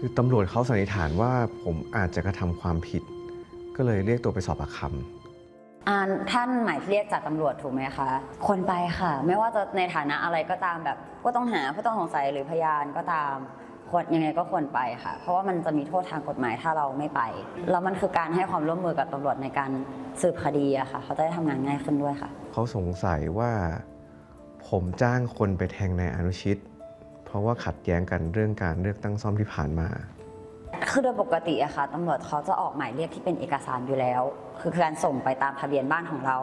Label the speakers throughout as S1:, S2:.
S1: คือตำรวจเขาสันนิษฐานว่าผมอาจจะกระทำความผิด ก็เลยเรียกตัวไปสอบปากค
S2: อ่าท่านหมายเรียกจากตำรวจถูกไหมคะควรไปค่ะ ไม่ว่าจะในฐานะอะไรก็ตามแบบผู้ต้องหาผู้ต้องสงสัยหรือพยานก็ตามควรยังไงก็ควรไปค่ะ เพราะว่ามันจะมีโทษทางกฎหมายถ้าเราไม่ไป แล้วมันคือการให้ความร่วมมือกับตำรวจในการสืบคดีอะค่ะ เขาจะได้ทำงานง่ายขึ้นด้วยค่ะำ
S1: เขาสงสัยว่า ผมจ้างคนไปแทงนายอนุชิต เพราะว่าขัดแย้งกันเรื่องการเลือกตั้งซ่อมที่ผ่านมา
S2: คือโดยปกติอะค่ะตำรวจเขาจะออกหมายเรียกที่เป็นเอกสารอยู่แล้ว คือการส่งไปตามทะเบียนบ้านของเรา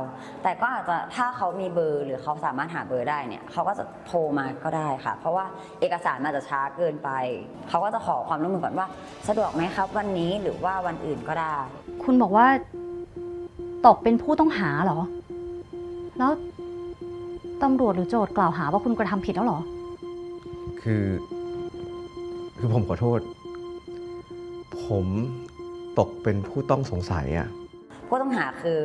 S2: แต่ก็อาจจะถ้าเขามีเบอร์หรือเขาสามารถหาเบอร์ได้เนี่ยเขาก็จะโทรมาก็ได้ค่ะ เพราะว่าเอกสารมันอาจจะช้าเกินไป เขาก็จะขอความร่วมมือก่อนว่า สะดวกไหมครับ วันนี้หรือว่าวันอื่นก็ได้
S3: คุณบอกว่าตกเป็นผู้ต้องหาเหรอ แล้วตำรวจหรือโจทย์กล่าวหาว่าคุณกระทำผิดแล้วเหรอ
S1: คือ คือผมขอโทษ ผมตกเป็นผู้ต้องสงสัยอะ
S2: ผู้ต้องหาคือ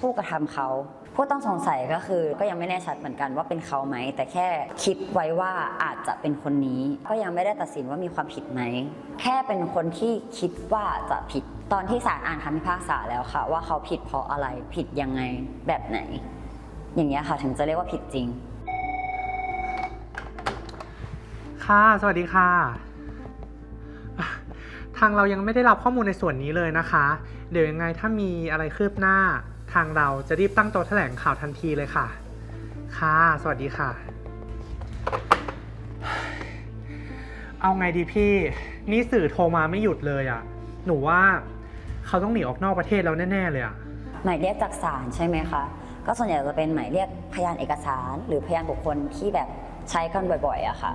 S2: ผู้กระทำเขา ผู้ต้องสงสัยก็คือ ก็ยังไม่แน่ชัดเหมือนกันว่าเป็นเขาไหม แต่แค่คิดไว้ว่าอาจจะเป็นคนนี้ ก็ยังไม่ได้ตัดสินว่ามีความผิดไหม แค่เป็นคนที่คิดว่าจะผิด ตอนที่ศาลอ่านคำพิพากษาแล้วค่ะ ว่าเขาผิดเพราะอะไรผิดยังไงแบบไหน อย่างเงี้ยค่ะถึงจะเรียกว่าผิดจริง
S4: ค่ะ สวัสดีค่ะ ทางเรายังไม่ได้รับข้อมูลในส่วนนี้เลยนะคะ เดี๋ยวยังไงถ้ามีอะไรคืบหน้า ทางเราจะรีบตั้งโต๊ะแถลงข่าวทันทีเลยค่ะ ค่ะ สวัสดีค่ะ เอาไงดีพี่ นี่สื่อโทรมาไม่หยุดเลยอะ่ะ หนูว่าเขาต้องหนีออกนอกประเทศแล้วแน่ ๆ เลยอะ่ะ
S2: หมายเรียกจากศาลใช่ไหมคะ ก็ส่วนใหญ่จะเป็นหมายเรียกพยานเอกสาร หรือพยานบุคคลที่แบบใช้กันบ่อยๆอะค่ะ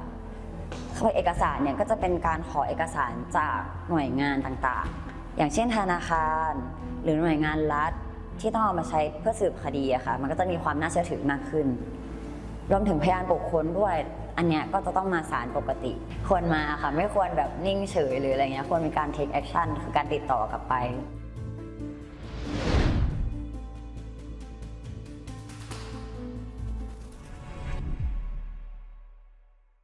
S2: เอกสารเนี่ยก็จะเป็นการขอเอกสารจากหน่วยงานต่างๆ อย่างเช่นธนาคาร หรือหน่วยงานรัฐที่ต้องเอามาใช้เพื่อสืบคดีอะค่ะ มันก็จะมีความน่าเชื่อถือมากขึ้น รวมถึงพยานบุคคลด้วย อันเนี้ยก็จะต้องมาศาลปกติ ควรมาค่ะ ไม่ควรแบบนิ่งเฉยหรืออะไรเงี้ย ควรมีการ take action คือการติดต่อกลับไป